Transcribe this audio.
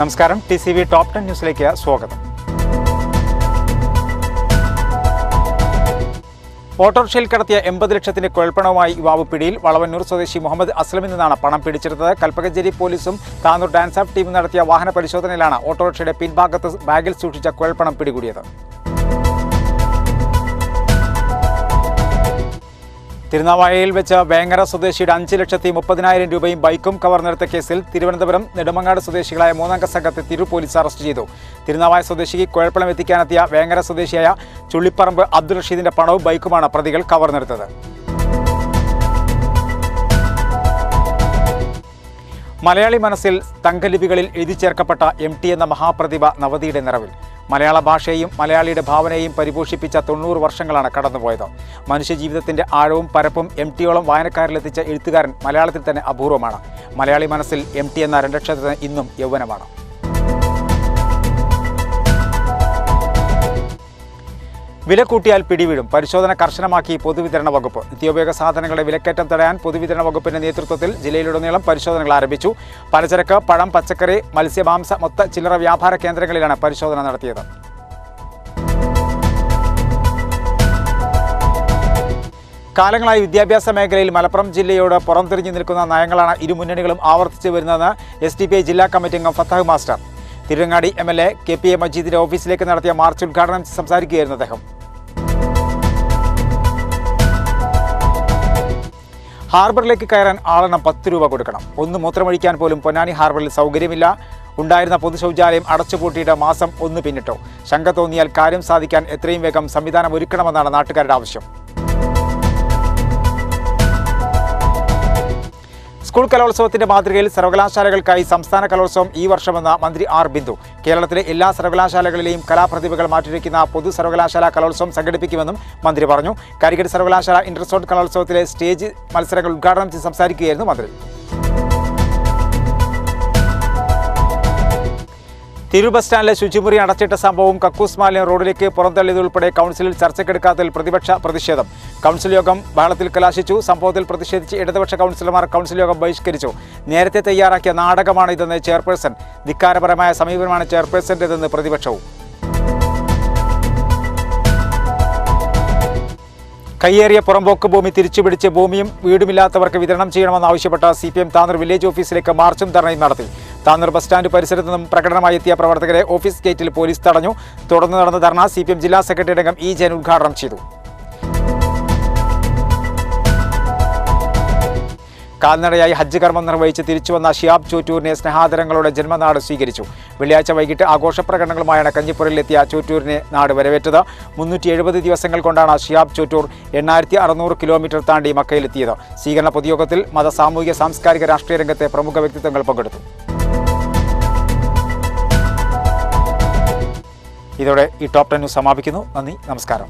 നമസ്കാരം. T C V top ten ന്യൂസിലേക്ക് സ്വാഗതം. ഓട്ടോറിക്ഷയിൽ കടത്തിയ എൺപത് ലക്ഷത്തിന്റെ കുഴൽപ്പണവുമായി യുവാവ് പിടിയിൽ വളവന്നൂർ സ്വദേശി മുഹമ്മദ് അസ്ലമിൽ നിന്നാണ് പണം പിടിച്ചെടുത്തത്. കൽപ്പകഞ്ചേരി പോലീസും താനൂർ ഡാൻസ് ഓഫ് ടീമും നടത്തിയ വാഹന പരിശോധനയിലാണ് ഓട്ടോറിക്ഷയുടെ പിൻഭാഗത്ത് ബാഗിൽ സൂക്ഷിച്ച കുഴൽപ്പണം പിടികൂടിയത്. തിരുനാവായയിൽ വെച്ച് വേങ്ങര സ്വദേശിയുടെ അഞ്ച് ലക്ഷത്തി മുപ്പതിനായിരം രൂപയും ബൈക്കും കവർന്നെടുത്ത കേസിൽ തിരുവനന്തപുരം നെടുമങ്ങാട് സ്വദേശികളായ മൂന്നംഗ സംഘത്തെ തിരു പോലീസ് അറസ്റ്റ് ചെയ്തു. തിരുനാവായ സ്വദേശിക്ക് കുഴപ്പണം എത്തിക്കാനെത്തിയ വേങ്ങര സ്വദേശിയായ ചുള്ളിപ്പറമ്പ് അബ്ദുൾ റഷീദിന്റെ പണവും ബൈക്കുമാണ് പ്രതികൾ കവർന്നെടുത്തത്. മലയാളി മനസ്സിൽ തങ്കലിപികളിൽ എഴുതി ചേർക്കപ്പെട്ട എം ടി എന്ന മഹാപ്രതിഭ നവതിയുടെ നിറവിൽ. മലയാള ഭാഷയെയും മലയാളിയുടെ ഭാവനയെയും പരിപോഷിപ്പിച്ച തൊണ്ണൂറ് വർഷങ്ങളാണ് കടന്നുപോയത്. മനുഷ്യജീവിതത്തിന്റെ ആഴവും പരപ്പും എം ടിയോളം വായനക്കാരിലെത്തിച്ച എഴുത്തുകാരൻ മലയാളത്തിൽ തന്നെ അപൂർവമാണ്. മലയാളി മനസ്സിൽ എം ടി എന്ന രണ്ടക്ഷരത്തിന് ഇന്നും യൗവനമാണ്. വില കൂട്ടിയാൽ പിടിവിടും. പരിശോധന കർശനമാക്കി പൊതുവിതരണ വകുപ്പ്. നിത്യോപയോഗ സാധനങ്ങളുടെ വിലക്കയറ്റം തടയാൻ പൊതുവിതരണ വകുപ്പിന്റെ നേതൃത്വത്തിൽ ജില്ലയിലുടനീളം പരിശോധനകൾ ആരംഭിച്ചു. പലചരക്ക് പഴം പച്ചക്കറി മത്സ്യമാംസ മൊത്ത ചില്ലറ വ്യാപാര കേന്ദ്രങ്ങളിലാണ് പരിശോധന നടത്തിയത്. കാലങ്ങളായി വിദ്യാഭ്യാസ മേഖലയിൽ മലപ്പുറം ജില്ലയോട് പുറംതിരിഞ്ഞു നിൽക്കുന്ന നയങ്ങളാണ് ഇരു മുന്നണികളും ആവർത്തിച്ചു വരുന്നതെന്ന് എസ് ഡി പി ഐ ജില്ലാ കമ്മിറ്റി അംഗം Fathah master. Thiruvangadi M L A K P A മജീദിന്റെ ഓഫീസിലേക്ക് നടത്തിയ മാർച്ച് ഉദ്ഘാടനം സംസാരിക്കുകയായിരുന്നു അദ്ദേഹം. ഹാർബറിലേക്ക് കയറാൻ ആളെണ്ണം പത്ത് രൂപ കൊടുക്കണം. ഒന്ന് മൂത്രമൊഴിക്കാൻ പോലും പൊന്നാനി ഹാർബറിൽ സൗകര്യമില്ല. ഉണ്ടായിരുന്ന പൊതു ശൗചാലയം അടച്ചുപൂട്ടിയിട്ട് മാസം ഒന്ന് പിന്നിട്ടു. ശങ്ക തോന്നിയാൽ കാര്യം സാധിക്കാൻ എത്രയും വേഗം സംവിധാനം ഒരുക്കണമെന്നാണ് നാട്ടുകാരുടെ ആവശ്യം. സ്കൂൾ കലോത്സവത്തിന്റെ മാതൃകയിൽ സർവകലാശാലകൾക്കായി സംസ്ഥാന കലോത്സവം ഈ വർഷമെന്ന മന്ത്രി ആർ ബിന്ദു. കേരളത്തിലെ എല്ലാ സർവകലാശാലകളിലെയും കലാപ്രതിഭകൾ മാറ്റിവെക്കുന്ന പൊതു സർവകലാശാല കലോത്സവം സംഘടിപ്പിക്കുമെന്നും മന്ത്രി പറഞ്ഞു. കാലിക്കറ്റ് സർവകലാശാല ഇന്റർസോൺ കലോത്സവത്തിലെ സ്റ്റേജ് മത്സരങ്ങൾ ഉദ്ഘാടനം ചെയ്ത് സംസാരിക്കുകയായിരുന്നു മന്ത്രി. തിരൂർ ബസ് സ്റ്റാൻഡിലെ ശുചിമുറി അടച്ചിട്ട സംഭവം കക്കൂസ് മാലിന്യം റോഡിലേക്ക് പുറന്തള്ളിയതുൾപ്പെടെ കൗൺസിലിൽ ചർച്ചയ്ക്കെടുക്കാത്തതിൽ പ്രതിപക്ഷ പ്രതിഷേധം. കൗൺസിൽ യോഗം ബഹളത്തിൽ കലാശിച്ചു. സംഭവത്തിൽ പ്രതിഷേധിച്ച് ഇടതുപക്ഷ കൗൺസിലർമാർ കൗൺസിൽ യോഗം ബഹിഷ്കരിച്ചു. നേരത്തെ തയ്യാറാക്കിയ നാടകമാണ് ഇതെന്ന് ചെയർപേഴ്സൺ. ധിക്കാരപരമായ സമീപനമാണ് ചെയർപേഴ്സന്റെതെന്ന് പ്രതിപക്ഷവും കയ്യേറിയ പുറംപോക്ക് ഭൂമി തിരിച്ചുപിടിച്ച് ഭൂമിയും വീടുമില്ലാത്തവർക്ക് വിതരണം ചെയ്യണമെന്നാവശ്യപ്പെട്ട C P M Tanur village ഓഫീസിലേക്ക് മാർച്ചും ധർണയും നടത്തി. താനൂർ ബസ് സ്റ്റാൻഡ് പരിസരത്തു നിന്നും പ്രകടനമായി എത്തിയ പ്രവർത്തകരെ ഓഫീസ് ഗേറ്റിൽ പോലീസ് തടഞ്ഞു. തുടർന്ന് നടന്ന ധർണ സി പി എം ജില്ലാ സെക്രട്ടറി അംഗം ഇ ജയൻ ഉദ്ഘാടനം ചെയ്തു. കാൽനടയായി ഹജ്ജ് കർമ്മം നിർവഹിച്ച് തിരിച്ചുവന്ന ഷിയാബ് ചോറ്റൂരിനെ സ്നേഹാദരങ്ങളുടെ ജന്മനാട് സ്വീകരിച്ചു. വെള്ളിയാഴ്ച വൈകിട്ട് ആഘോഷ പ്രകടനങ്ങളുമായാണ് കഞ്ഞിപ്പുരയിലെത്തിയ ചോറ്റൂരിനെ നാട് വരവേറ്റത്. മുന്നൂറ്റി എഴുപത് ദിവസങ്ങൾ കൊണ്ടാണ് ഷിയാബ് ചോറ്റൂർ എണ്ണായിരത്തി അറുന്നൂറ് കിലോമീറ്റർ താണ്ടി മക്കയിലെത്തിയത്. സ്വീകരണ പൊതുയോഗത്തിൽ മത സാമൂഹിക സാംസ്കാരിക രാഷ്ട്രീയ രംഗത്തെ പ്രമുഖ വ്യക്തിത്വങ്ങൾ പങ്കെടുത്തു. ഇതോടെ ഈ ടോപ്പ് ടെൻ ന്യൂസ് സമാപിക്കുന്നു. നന്ദി നമസ്കാരം.